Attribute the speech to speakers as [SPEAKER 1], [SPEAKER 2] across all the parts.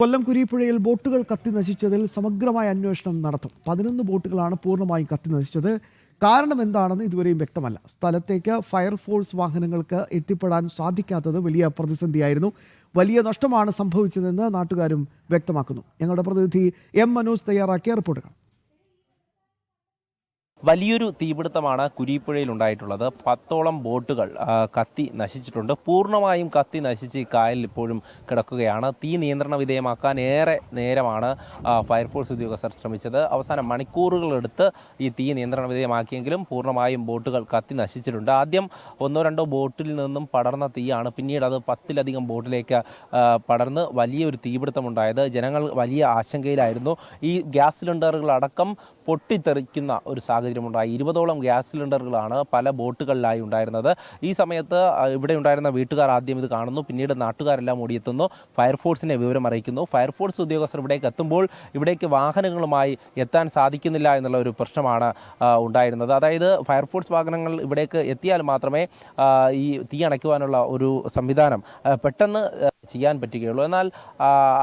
[SPEAKER 1] കൊല്ലം കുരിപ്പുഴയിൽ ബോട്ടുകൾ കത്തി നശിച്ചതിൽ സമഗ്രമായ അന്വേഷണം നടത്തും. പതിനൊന്ന് ബോട്ടുകളാണ് പൂർണമായും കത്തി നശിച്ചത്. കാരണം എന്താണെന്ന് ഇതുവരെയും വ്യക്തമല്ല. സ്ഥലത്തേക്ക് ഫയർഫോഴ്സ് വാഹനങ്ങൾക്ക് എത്തിപ്പെടാൻ സാധിക്കാത്തത് വലിയ പ്രതിസന്ധിയായിരുന്നു. വലിയ നഷ്ടമാണ് സംഭവിച്ചതെന്ന് നാട്ടുകാരും വ്യക്തമാക്കുന്നു. ഞങ്ങളുടെ പ്രതിനിധി എം മനോജ് തയ്യാറാക്കിയ റിപ്പോർട്ട് കാണാം
[SPEAKER 2] വലിയൊരു തീപിടുത്തമാണ് കുരിപ്പുഴയിൽ ഉണ്ടായിട്ടുള്ളത് പത്തോളം ബോട്ടുകൾ കത്തി നശിച്ചിട്ടുണ്ട്. പൂർണമായും കത്തി നശിച്ച് കായലിൽ ഇപ്പോഴും കിടക്കുകയാണ്. തീ നിയന്ത്രണ വിധേയമാക്കാൻ ഏറെ നേരമാണ് ഫയർഫോഴ്സ് ഉദ്യോഗസ്ഥർ ശ്രമിച്ചത്. അവസാനം മണിക്കൂറുകളെടുത്ത് ഈ തീ നിയന്ത്രണ വിധേയമാക്കിയെങ്കിലും പൂർണമായും ബോട്ടുകൾ കത്തി നശിച്ചിട്ടുണ്ട്. ആദ്യം ഒന്നോ രണ്ടോ ബോട്ടിൽ നിന്നും പടർന്ന തീയാണ് പിന്നീട് അത് പത്തിലധികം ബോട്ടിലേക്ക് പടർന്ന് വലിയൊരു തീപിടുത്തമുണ്ടായത്. ജനങ്ങൾ വലിയ ആശങ്കയിലായിരുന്നു. ഈ ഗ്യാസ് സിലിണ്ടറുകളടക്കം പൊട്ടിത്തെറിക്കുന്ന ഒരു സാഹചര്യമുണ്ടായി ഇരുപതോളം ഗ്യാസ് സിലിണ്ടറുകളാണ് പല ബോട്ടുകളിലായി ഉണ്ടായിരുന്നത് ഈ സമയത്ത് ഇവിടെ ഉണ്ടായിരുന്ന വീട്ടുകാർ ആദ്യം ഇത് കാണുന്നു പിന്നീട് നാട്ടുകാരെല്ലാം ഓടിയെത്തുന്നു ഫയർഫോഴ്സിനെ വിവരം അറിയിക്കുന്നു ഫയർഫോഴ്സ് ഉദ്യോഗസ്ഥർ ഇവിടേക്ക് എത്തുമ്പോൾ ഇവിടേക്ക് വാഹനങ്ങളുമായി എത്താൻ സാധിക്കുന്നില്ല എന്നുള്ള ഒരു പ്രശ്നമാണ് ഉണ്ടായിരുന്നത് അതായത് ഫയർഫോഴ്സ് വാഹനങ്ങൾ ഇവിടേക്ക് എത്തിയാൽ മാത്രമേ ഈ തീ അണയ്ക്കുവാനുള്ള ഒരു സംവിധാനം പെട്ടെന്ന് ചെയ്യാൻ പറ്റുകയുള്ളൂ. എന്നാൽ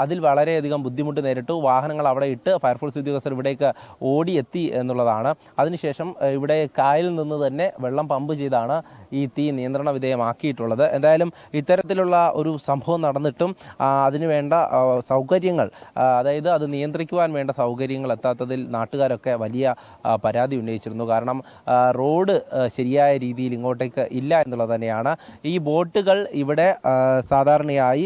[SPEAKER 2] അതിൽ വളരെയധികം ബുദ്ധിമുട്ട് നേരിട്ടു. വാഹനങ്ങൾ അവിടെ ഇട്ട് ഫയർഫോഴ്സ് ഉദ്യോഗസ്ഥർ ഇവിടേക്ക് ഓടിയെത്തി എന്നുള്ളതാണ്. അതിനുശേഷം ഇവിടെ കായലിൽ നിന്ന് തന്നെ വെള്ളം പമ്പ് ചെയ്താണ് ഈ തീ നിയന്ത്രണ വിധേയമാക്കിയിട്ടുള്ളത്. എന്തായാലും ഇത്തരത്തിലുള്ള ഒരു സംഭവം നടന്നിട്ടും ആ, അതിന് വേണ്ട ആ, സൗകര്യങ്ങൾ അതായത് അത് നിയന്ത്രിക്കുവാൻ വേണ്ട സൗകര്യങ്ങൾ എത്താത്തതിൽ നാട്ടുകാരൊക്കെ വലിയ പരാതി ഉന്നയിച്ചിരുന്നു. കാരണം റോഡ് ശരിയായ രീതിയിൽ ഇങ്ങോട്ടേക്ക് ഇല്ല എന്നുള്ളത് തന്നെയാണ്. ഈ ബോട്ടുകൾ ഇവിടെ സാധാരണയായി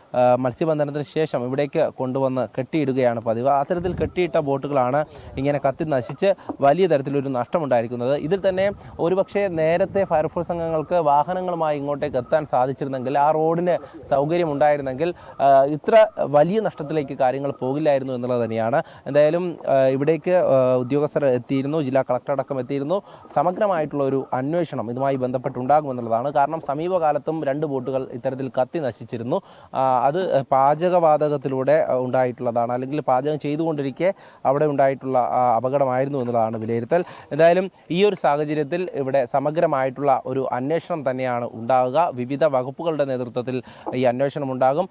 [SPEAKER 2] മത്സ്യബന്ധനത്തിന് ശേഷം ഇവിടേക്ക് കൊണ്ടുവന്ന് കെട്ടിയിടുകയാണ് പതിവ്. അത്തരത്തിൽ കെട്ടിയിട്ട ബോട്ടുകളാണ് ഇങ്ങനെ കത്തി നശിച്ച് വലിയ തരത്തിലൊരു നഷ്ടമുണ്ടായിരിക്കുന്നത്. ഇതിൽ തന്നെ ഒരുപക്ഷെ നേരത്തെ ഫയർഫോഴ്സ് അംഗങ്ങൾക്ക് വാഹനങ്ങളുമായി ഇങ്ങോട്ടേക്ക് എത്താൻ സാധിച്ചിരുന്നെങ്കിൽ ആ റോഡിന് സൗകര്യം ഉണ്ടായിരുന്നെങ്കിൽ ഇത്ര വലിയ നഷ്ടത്തിലേക്ക് കാര്യങ്ങൾ പോകില്ലായിരുന്നു എന്നുള്ളത് തന്നെയാണ്. എന്തായാലും ഇവിടേക്ക് ഉദ്യോഗസ്ഥർ എത്തിയിരുന്നു ജില്ലാ കളക്ടർ അടക്കം എത്തിയിരുന്നു. സമഗ്രമായിട്ടുള്ള ഒരു അന്വേഷണം ഇതുമായി ബന്ധപ്പെട്ടുണ്ടാകുമെന്നുള്ളതാണ് കാരണം സമീപകാലത്തും രണ്ട് ബോട്ടുകൾ ഇത്തരത്തിൽ കത്തി നശിച്ചിരുന്നു. അത് പാചകവാതകത്തിലൂടെ ഉണ്ടായിട്ടുള്ളതാണ്. അല്ലെങ്കിൽ പാചകം ചെയ്തുകൊണ്ടിരിക്കെ അവിടെ ഉണ്ടായിട്ടുള്ള അപകടമായിരുന്നു എന്നുള്ളതാണ് വിലയിരുത്തൽ. എന്തായാലും ഈ ഒരു സാഹചര്യത്തിൽ ഇവിടെ സമഗ്രമായിട്ടുള്ള ഒരു അന്വേഷണം തന്നെയാണ് ഉണ്ടാവുക. വിവിധ വകുപ്പുകളുടെ നേതൃത്വത്തിൽ ഈ അന്വേഷണം ഉണ്ടാകും.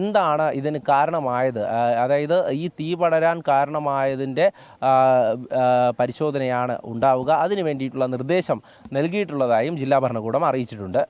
[SPEAKER 2] എന്താണ് ഇതിന് കാരണമായത്? അതായത് ഈ തീ പടരാൻ കാരണമായതിന്റെ പരിശോധനയാണ് ഉണ്ടാവുക. അതിനു വേണ്ടിയിട്ടുള്ള നിർദ്ദേശം നൽകിയിട്ടുള്ളതായും ജില്ലാ ഭരണകൂടം അറിയിച്ചിട്ടുണ്ട്.